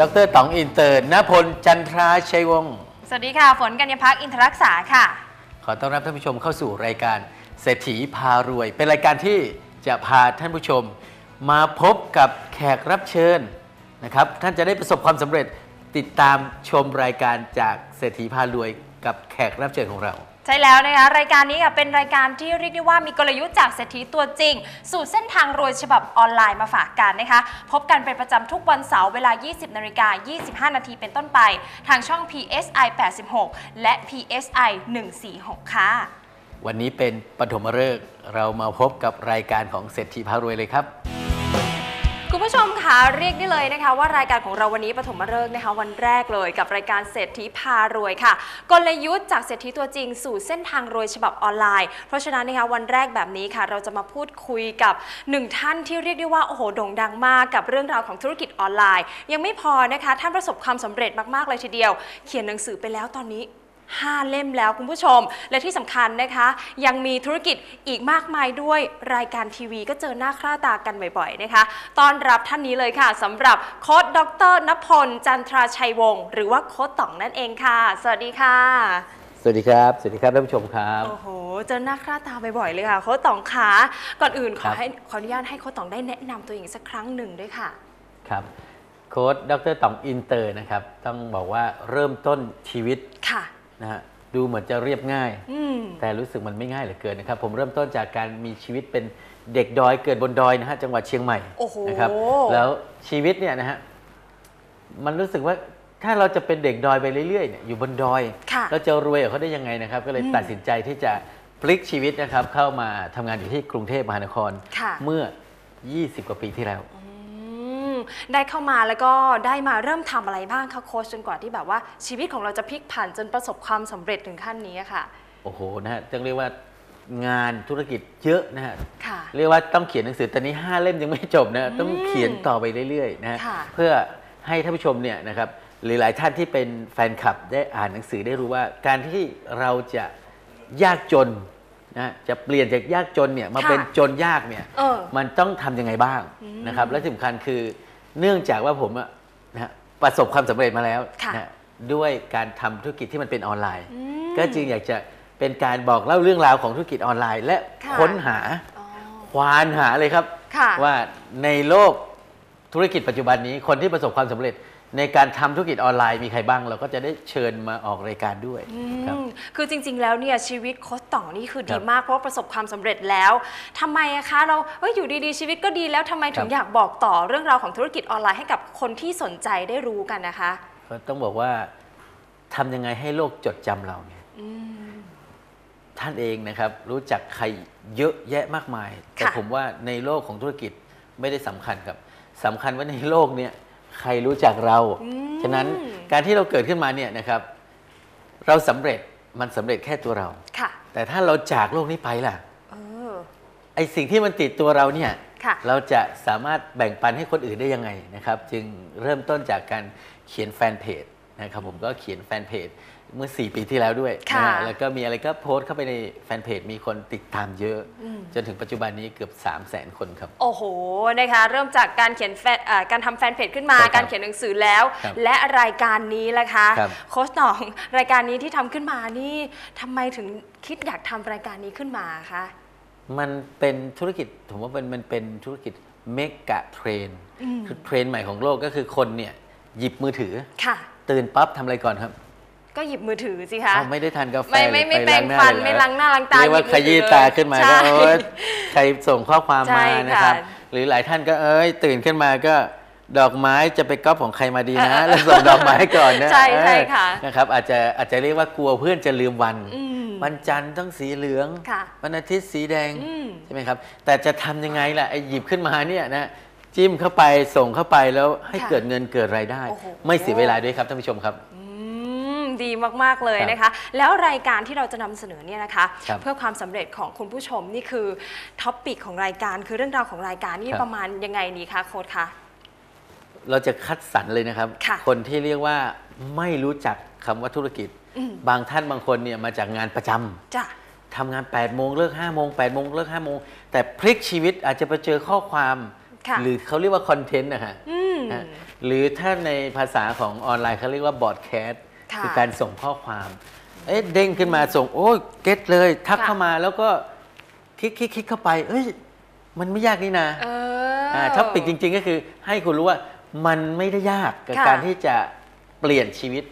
ดรต๋องอินเตอร์นพลจันทราชัยวงศ์สวัสดีค่ะ ฝนกัญญาพักอินทรรักษาค่ะ ขอต้อนรับท่านผู้ชมเข้าสู่รายการเศรษฐีพารวย เป็นรายการที่จะพาท่านผู้ชม มาพบกับแขกรับเชิญนะครับ ท่านจะได้ประสบความสำเร็จติดตามชมรายการจากเศรษฐีพารวย กับแขกรับเชิญของเรา ใช่แล้วนะคะรายการนี้ค่ะเป็นรายการที่เรียกได้ว่ามีกลยุทธ์จากเศรษฐีตัวจริง สู่เส้นทางรวยฉบับออนไลน์มาฝากกันนะคะ พบกันเป็นประจำทุกวันเสาร์เวลา 20นาฬิกา25 นาทีเป็นต้นไป ทางช่อง PSI 86 และ PSI 146 ค่ะ วันนี้เป็นปฐมฤกษ์เรามาพบกับรายการของเศรษฐีพารวยเลยครับ คะเรียกได้เลยนะคะว่ารายการของเราวันนี้ปฐมฤกษ์นะคะวันแรกเลยกับรายการเศรษฐีพารวยค่ะ กลยุทธ์จากเศรษฐีตัวจริง สู่เส้นทางรวยฉบับออนไลน์ เพราะฉะนั้นนะคะวันแรกแบบนี้ค่ะ เราจะมาพูดคุยกับหนึ่งท่านที่เรียกได้ว่าโอ้โหโด่งดังมากกับเรื่องราวของธุรกิจออนไลน์ ยังไม่พอนะคะท่านประสบความสำเร็จมากๆเลยทีเดียว เขียนหนังสือไปแล้วตอนนี้ 5 เล่มแล้วคุณผู้ชม และที่สำคัญนะคะ ยังมีธุรกิจอีกมากมายด้วยรายการทีวีก็เจอหน้าค่าตากันบ่อยๆนะคะต้อนรับท่านนี้เลยค่ะสำหรับโค้ดดรนพล จันทราชัยวงศ์หรือว่าโค้ดต่องนั่นเองค่ะ สวัสดีค่ะ สวัสดีครับ สวัสดีครับท่านผู้ชมครับ โอ้โห เจอหน้าค่าตาบ่อยๆเลยค่ะ โค้ดต่องขาก่อนอื่นขครัอบให้ขออนุญาตให้โค้ดต่องได้แนะนำตัวเองสักครั้งหนึ่งด้วยค่ะ ครับโค้ดดรต๋องอินเตอร์นะครับ ต้องบอกว่าเริ่มต้นชีวิตค่ะ นะฮะดูเหมือนจะเรียบง่ายอืมแต่รู้สึกมันไม่ง่ายเหลือเกินนะครับ ผมเริ่มต้นจากการมีชีวิตเป็นเด็กดอยเกิดบนดอยนะฮะจังหวัดเชียงใหม่โอ้โหนะครับแล้วชีวิตเนี่ยนะฮะมันรู้สึกว่าถ้าเราจะเป็นเด็กดอยไปเรื่อยๆเนี่ยอยู่บนดอยค่ะเราจะรวยกับเขาได้ยังไงนะครับ ก็เลยอืมตัดสินใจที่จะพลิกชีวิตนะครับเข้ามาทำงานอยู่ที่กรุงเทพมหานครค่ะเมื่อ 20 กว่าปีที่แล้วอืม ได้เข้ามาแล้วก็ได้มาเริ่มทำอะไรบ้างคะโค้ชจนกว่าที่แบบว่าชีวิตของเราจะพลิกผันจนประสบความสำเร็จถึงขั้นนี้อะค่ะ โอ้โหนะฮะต้องเรียกว่างานธุรกิจเยอะนะฮะค่ะเรียกว่าต้องเขียนหนังสือตอนนี้ 5 เล่มยังไม่จบนะอืมต้องเขียนต่อไปเรื่อยๆนะฮะค่ะเพื่อให้ท่านผู้ชมเนี่ยนะครับหรือหลายท่านที่เป็นแฟนคลับได้อ่านหนังสือได้รู้ว่า การที่เราจะยากจนนะจะเปลี่ยนจากยากจนเนี่ยมาค่ะเป็นจนยากเนี่ยเออมันต้องทำยังไงบ้างอืมนะครับและที่สำคัญคือ เนื่องจากว่าผมอะนะฮะประสบความสำเร็จมาแล้วค่ะ นะฮะด้วยการทำธุรกิจที่มันเป็นออนไลน์ อืม ก็จึงอยากจะเป็นการบอกเล่าเรื่องราวของธุรกิจออนไลน์ และค่ะ ค้นหาอ๋อ ควานหาเลยครับ ค่ะ ว่าในโลกธุรกิจปัจจุบันนี้คนที่ประสบความสำเร็จ ในการทำธุรกิจออนไลน์มีใครบ้าง เราก็จะได้เชิญมาออกรายการด้วยอืครับมคือจริง ๆ แล้วเนี่ยชีวิตโค้ชต่องนี่คือคดีรับมากเพราะว่าประสบความสำเร็จแล้วทำไมอะคะเราเอ้ยอยู่ดีๆ ชีวิตก็ดีแล้วทำไมถึงครับอยากบอกต่อเรื่องราวของธุรกิจออนไลน์ให้กับคนที่สนใจได้รู้กันนะคะก็ต้องบอกว่าทำยังไงให้โลกจดจำเราเนี่ยอืมท่านเองนะครับรู้จักใครเยอะแยะมากมาย แต่ค่ะผมว่าในโลกของธุรกิจไม่ได้สำคัญครับสำคัญว่าในโลกเนี้ย ใครรู้จักเราอืมฉะนั้นการที่เราเกิดขึ้นมาเนี่ยนะครับ เราสำเร็จมันสำเร็จแค่ตัวเราค่ะ แต่ถ้าเราจากโลกนี้ไปล่ะเออไอสิ่งที่มันติดตัวเราเนี่ยค่ะเราจะสามารถแบ่งปันให้คนอื่นได้ยังไงนะครับ จึงเริ่มต้นจากการเขียนแฟนเพจนะครับผมก็เขียนแฟนเพจ เมื่อ 4 ปีที่แล้วด้วยค่ะนะฮะแล้วก็มีอะไรก็โพสต์เข้าไปในแฟนเพจมีคนติดตามเยอะ อืม จนถึงปัจจุบันนี้เกือบ 3 0 0 0 0 0 คนครับ โอ้โหนะคะเริ่มจากการเขียนแฟนเอ่อการทำแฟนเพจขึ้นมา ใช่ครับการเขียนหนังสือแล้ว ครับและรายการนี้ล่ะคะครับ โค้ชหน่อง รายการนี้ที่ทำขึ้นมานี่ทำไมถึงคิดอยากทำรายการนี้ขึ้นมาคะมันเป็นธุรกิจผมว่ามันมันเป็นธุรกิจเมกะเทรนอืมคือเทรนด์ใหม่ของโลกก็คือคนเนี่ยหยิบมือถือ ค่ะ ตื่นปั๊บทำอะไรก่อนครับ ก็หยิบมือถือสิคะอ้าวไม่ได้ทานกาแฟไม่ไม่ไม่หรือแปรงหาฟันเลยเหรอไม่ล้างหน้าล้างตาเรียกว่าหยิบมืขอถือยี้ตาขึ้นมาใช่ก็โอ๊ยใครส่งข้อความใช่มานะครับค่ะหรือหลายท่านก็เอ้ยตื่นขึ้นมาก็ดอกไม้จะไปก๊อปของใครมาดีนะแล้วส่งดอกไม้ก่อนนะใช่ใช่เออค่ะนะครับอาจจะอาจจะเรียกว่ากลัวเพื่อนจะลืมวันอืมวันจันทร์ต้องสีเหลืองค่ะวันอาทิตย์สีแดงอืมใช่ไหมครับ แต่จะทำยังไงล่ะไอ้หยิบขึ้นมาเนี่ยนะจิ้มเข้าไปส่งเข้าไปแล้วให้ค่ะเกิดเงินเกิดรายได้โอ้โหไม่เสียเวลาด้วยครับท่านผู้ชมครับอืม ดีมากๆเลยครับนะคะ แล้วรายการที่เราจะนำเสนอเนี่ยนะคะ ครับเพื่อความสำเร็จของคุณผู้ชมนี่คือท็อปปิกของรายการคือเรื่องราวของรายการนี่ครับ ประมาณยังไงดีคะโค้ดคะ เราจะคัดสรรเลยนะครับ ค่ะคนที่เรียกว่าไม่รู้จักคำว่าธุรกิจ อืม บางท่านบางคนเนี่ยมาจากงานประจำจ้ะ ทำงาน8ปดโมงเลิก5้าโมงแปดโมงเลิก5้าโมงแต่พลิกชีวิตอาจจะไปเจอข้อความ ค่ะ หรือเขาเรียกว่าคอนเทนต์นะฮะอืมนะหรือถ้าในภาษาของออนไลน์เขาเรียกว่าบอ d แคสค่ะ คือการส่งข้อความ เอ๊ะเด้งขึ้นมาส่ง โอ้ยเก็ตเลย ทักค่ะเข้ามาแล้วก็คลิกคลิกคลิกเข้าไปเอ้ยมันไม่ยากนี่นะเออท็อปิกจริง ๆ ก็คือให้คุณรู้ว่ามันไม่ได้ยากกับค่ะการที่จะเปลี่ยนชีวิต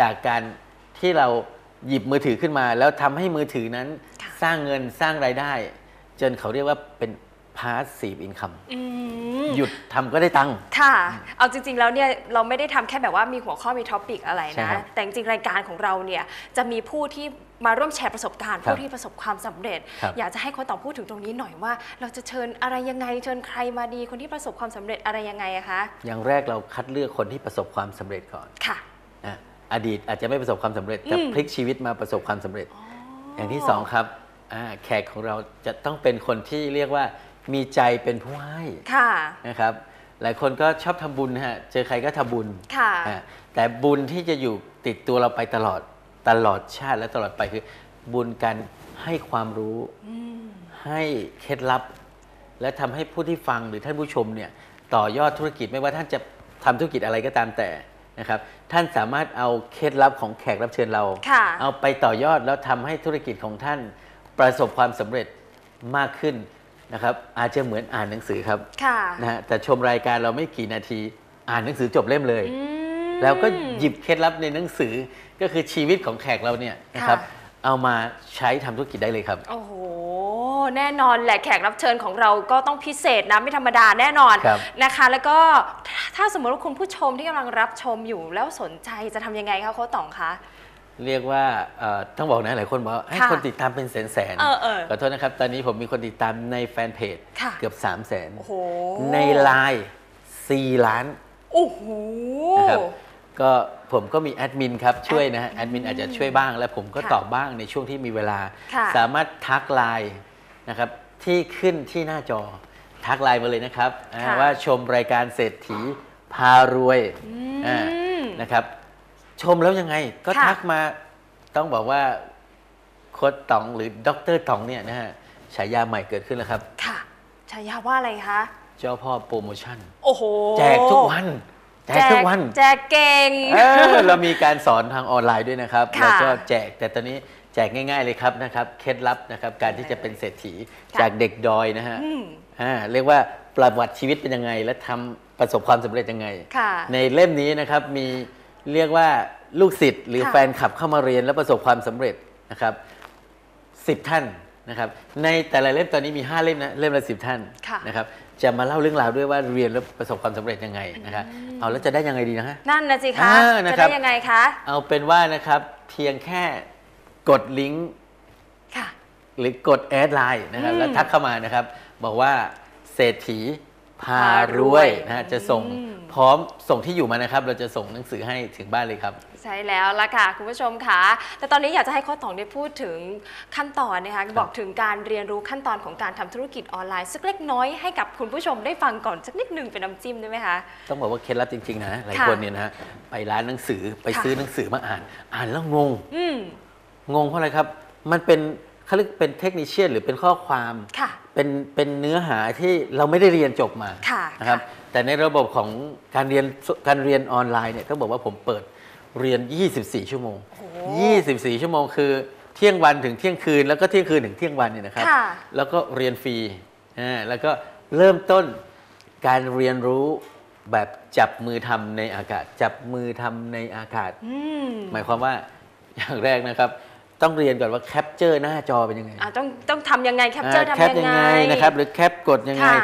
จากการที่เราหยิบมือถือขึ้นมา แล้วทำให้มือถือนั้นค่ะสร้างเงินสร้างรายได้ จนเขาเรียกว่าเป็น passive income อืม หยุดทำก็ได้ตังค์ค่ะ เอาจริง ๆ แล้วเนี่ยเราไม่ได้ทำแค่แบบว่ามีหัวข้อมีท็อปิกอะไรใช่นะครับแต่จริงๆรายการของเราเนี่ยจะมีผู้ที่มาร่วมแชร์ประสบการณ์ครับผู้ที่ประสบความสำเร็จครับอยากจะให้โค้ชต่องพูดถึงตรงนี้หน่อยว่า เราจะเชิญอะไรยังไงเชิญใครมาดีคนที่ประสบความสำเร็จอะไรยังไงอะคะอย่างแรกเราคัดเลือกคนที่ประสบความสำเร็จก่อนค่ะอะอดีตอาจจะไม่ประสบความสำเร็จแต่อืมพลิกชีวิตมาประสบความสำเร็จ อย่างที่สองครับอ่าแขกของเราจะต้องเป็นคนที่เรียกว่า มีใจเป็นผู้ให้ค่ะนะครับ หลายคนก็ชอบทำบุญนะฮะเจอใครก็ทำบุญค่ะอ่าแต่บุญที่จะอยู่ติดตัวเราไปตลอดตลอดชาติและตลอดไปคือ บุญการให้ความรู้ให้เคล็ดลับ และทำให้ผู้ที่ฟังหรือท่านผู้ชมเนี่ยต่อยอดธุรกิจไม่ว่าท่านจะทำธุรกิจอะไรก็ตามแต่นะครับ ท่านสามารถเอาเคล็ดลับของแขกรับเชิญเราค่ะเอาไปต่อยอดแล้วทำให้ธุรกิจของท่านประสบความสำเร็จมากขึ้น นะครับอาจจะเหมือนอ่านหนังสือครับค่ะนะฮะแต่ชมรายการเราไม่กี่นาที อ่านหนังสือจบเล่มเลยอืมแล้วก็หยิบเคล็ดลับในหนังสือก็คือชีวิตของแขกเราเนี่ยนะครับค่ะเอามาใช้ทำธุรกิจได้เลยครับ โอ้โหแน่นอนแหละแขกรับเชิญของเราก็ต้องพิเศษนะไม่ธรรมดาแน่นอนครับนะคะ แล้วก็ถ้าถ้าสมมติว่าคุณผู้ชมที่กำลังรับชมอยู่แล้วสนใจจะทำยังไงคะโค้ชต่องคะ เรียกว่าเอ่อต้องบอกนะหลายคนบอกว่าให้ค่ะคนติดตามเป็นแสนแสนๆเออเออขอโทษนะครับ ตอนนี้ผมมีคนติดตามในแฟนเพจค่ะเกือบ3 0 0แสนโอ้โหในไลน์4ล้านโอ้โหนะครับก็ผมก็มีแอดมินครับช่วยนะฮะแอดมินอาจจะช่วยบ้าง และผมก็ค่ะตอบบ้างในช่วงที่มีเวลาค่ะสามารถทักไลน์นะครับที่ขึ้นที่หน้าจอทักไลน์มาเลยนะครับอ่าค่ะว่าชมรายการเศรษฐีพารวยมอ่านะครับ ชมแล้วยังไง ก็ค่ะทักมาต้องบอกว่าโค้ดต๋องหรือด็อกเตอร์ต๋องเนี่ยนะฮะฉายาใหม่เกิดขึ้นแล้วครับ ค่ะฉายาว่าอะไรคะเจ้าพ่อโปรโมชั่น โอ้โห แจกทุกวัน แจกทุกวัน แจกเก่งเออเรามีการสอนทางออนไลน์ด้วยนะครับค่ะแล้วก็แจกแต่ตอนนี้แจกง่ายๆเลยครับนะครับเคล็ดลับนะครับการที่จะเป็นเศรษฐีค่ะจากเด็กดอยนะฮะอืมอ่าเรียกว่าประวัติชีวิตเป็นยังไง และทำประสบความสำเร็จยังไงค่ะในเล่มนี้นะครับมี เรียกว่าลูกศิษย์หรือค่ะแฟนคลับเข้ามาเรียนและประสบความสำเร็จนะครับสิบท่านนะครับ ในแต่ละเล่มตอนนี้มี 5 เล่มนะเล่มละสิบท่านค่ะนะครับจะมาเล่าเรื่องราวด้วยว่าเรียนแล้วประสบความสำเร็จยังไงนะครับเอาแล้วจะได้ยังไงดีนะฮะนั่นนะสิคะอ่านะจะครัได้บยังไงคะเอาเป็นว่านะครับเพียงแค่กดลิงก์ค่ะหรือกดแอดไลน์นะครับอืมแล้วทักเข้ามานะครับ บอกว่าเศรษฐี พารพารววยยนะฮะจะส่งอืมพร้อมส่งที่อยู่มานะครับ เราจะส่งหนังสือให้ถึงบ้านเลยครับ ใช่แล้วละค่ะ คุณผู้ชมค่ะ แต่ตอนนี้อยากจะให้โค้ชต๋องได้พูดถึงขั้นตอนนะคะบอกถึงการเรียนรู้ขั้นตอนของการทำธุรกิจออนไลน์สักเล็กน้อยให้กับคุณผู้ชมได้ฟังก่อนสักนิดหนึ่งเป็นน้ำจิ้มได้ไหมคะ ต้องบอกว่าเคล็ดลับจริง ๆ นะหลายค่ะคนเนี่ยนะฮะไปร้านหนังสือไปค่ะซื้อหนังสือมาอ่าน อ่านแล้วงงอืมงงเพราะอะไรครับ มันเป็นเขาเรียกเป็นเทคนิคเชียนหรือเป็นข้อความค่ะ เป็นเป็นเนื้อหาที่เราไม่ได้เรียนจบมาค่ะนะครับค่ะแต่ในระบบของการเรียนการเรียนออนไลน์เนี่ยต้องบอกว่าผมเปิดเรียน 24 ชั่วโมงโอ้โห24 ชั่วโมงคือเที่ยงวันถึงเที่ยงคืนแล้วก็เที่ยงคืนถึงเที่ยงวันเนี่ยนะครับค่ะแล้วก็เรียนฟรีอ่าแล้วก็เริ่มต้นการเรียนรู้แบบจับมือทำในอากาศ จับมือทำในอากาศอืมหมายความว่าอย่างแรกนะครับ ต้องเรียนก่อนว่าแคปเจอร์หน้าจอเป็นยังไงอ่าต้องต้องทำยังไงแคปเจอร์อ่าทำแคปยัยังงไงไงนะครับ หรือแคปกดยังไงค่ะ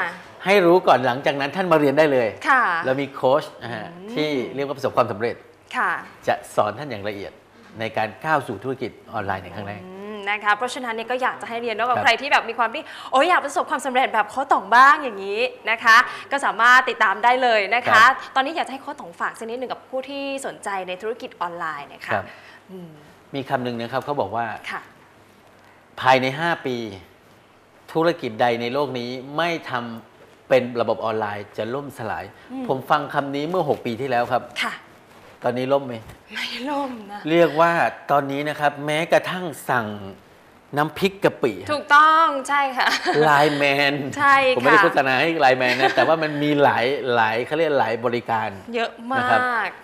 ให้รู้ก่อนหลังจากนั้นท่านมาเรียนได้เลยค่ะเรามีโค้ชนะฮะที่เรียกว่าประสบความสำเร็จค่ะจะสอนท่านอย่างละเอียดในการก้าวสู่ธุรกิจออนไลน์ในครั้งแรกอืมนะคะเพราะฉะนั้นเนี่ยก็อยากจะให้เรียนด้วยกับครับใครที่แบบมีความที่โอ้ยอยากประสบความสำเร็จแบบโค้ชต่องบ้างอย่างนี้นะคะ ก็สามารถติดตามได้เลยนะคะ ตอนนี้อยากจะให้โค้ชต่องฝากสักนิดหนึ่งกับผู้ที่สนใจในธุรกิจออนไลน์นะคะครับอื มมีคำหนึ่งนะครับเขาบอกว่าค่ะภายใน 5 ปี ธุรกิจใดในโลกนี้ไม่ทำเป็นระบบออนไลน์จะล่มสลายอืมผมฟังคำนี้เมื่อ 6 ปีที่แล้วครับค่ะตอนนี้ล่มไหมไม่ล่มนะเรียกว่าตอนนี้นะครับ แม้กระทั่งสั่งน้ำพริกกะปิถูกต้องใช่ค่ะไลน์แมนใช่ผมไม่ได้ค่ะโฆษณาให้ไลน์แมนนะแต่ว่ามันมีหลายหลายเขาเรียกหลายบริการ เยอะมานะครับ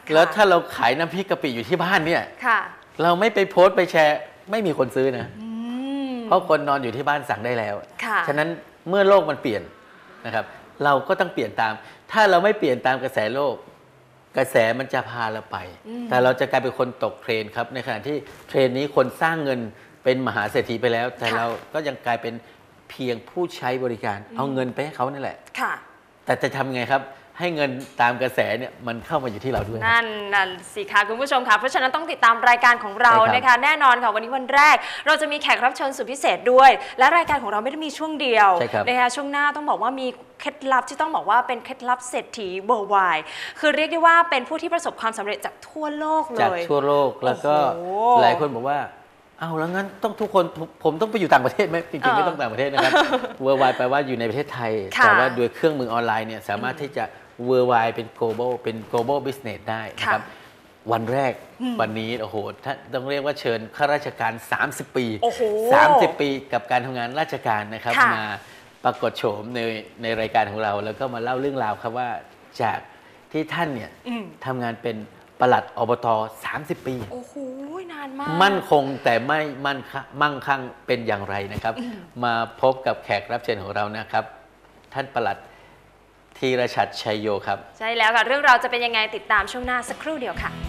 กแล้วค่ะถ้าเราขายน้ำพริกกะปิอยู่ที่บ้านเนี่ยค่ะ เราไม่ไปโพสต์ไปแชร์ไม่มีคนซื้อนะอืมเพราะคนนอนอยู่ที่บ้านสั่งได้แล้วค่ะฉะนั้นเมื่อโลกมันเปลี่ยนนะครับ เราก็ต้องเปลี่ยนตาม ถ้าเราไม่เปลี่ยนตามกระแสโลก กระแสมันจะพาเราไป แต่เราจะกลายเป็นคนตกเทรนด์ครับ ในขณะที่เทรนด์นี้คนสร้างเงินเป็นมหาเศรษฐีไปแล้ว แต่เราก็ยังกลายเป็นเพียงผู้ใช้บริการ เอาเงินไปให้เขานี่แหละค่ะแต่จะทำไงครับ ให้เงินตามกระแสเนี่ยมันเข้ามาอยู่ที่เราด้วย นั่นนั่นสิคะคุณผู้ชมค่ะ เพราะฉะนั้นต้องติดตามรายการของเราใช่ครับนะคะ แน่นอนค่ะวันนี้วันแรก เราจะมีแขกรับเชิญสุดพิเศษด้วย และรายการของเราไม่ได้มีช่วงเดียวใช่ครับ นะคะช่วงหน้าต้องบอกว่ามีเคล็ดลับที่ต้องบอกว่าเป็นเคล็ดลับเศรษฐีเบอร์ไวคือเรียกได้ว่าเป็นผู้ที่ประสบความสำเร็จจากทั่วโลกเลจากย ทั่วโลกแล้วก็โอ้โหหลายคนบอกว่า เอาแล้วงั้นต้องทุกคนผมผมต้องไปอยู่ต่างประเทศไหมจริงๆไม่เออต้องต่างประเทศนะครับเวอร์ไวแปลว่าอยู่ในประเทศไทย ค่ะแต่ว่าด้วยเครื่องมือออนไลน์เนี่ยสามารถที่จะ เวอร์ไวเป็น global เป็น global business ได้นะครับ วันแรกอืมวันนี้โอ้โหถ้าต้องเรียกว่าเชิญข้าราชการ 30 ปีโอ้โห30 ปีกับการทำงานราชการนะครับค่ะมาปรากฏโฉมในในรายการของเรา แล้วก็มาเล่าเรื่องราวครับว่าจากที่ท่านเนี่ยอืมทำงานเป็นปลัดอบต 30 ปี โอ้โห นานมาก มั่นคงแต่ไม่มั่นคมั่งคั่งเป็นอย่างไรนะครับ มาพบกับแขกรับเชิญของเรานะครับ ท่านปลัด ธีรชัดชัยโยครับ ใช่แล้วค่ะ เรื่องราวจะเป็นยังไงติดตามช่วงหน้าสักครู่เดียวค่ะ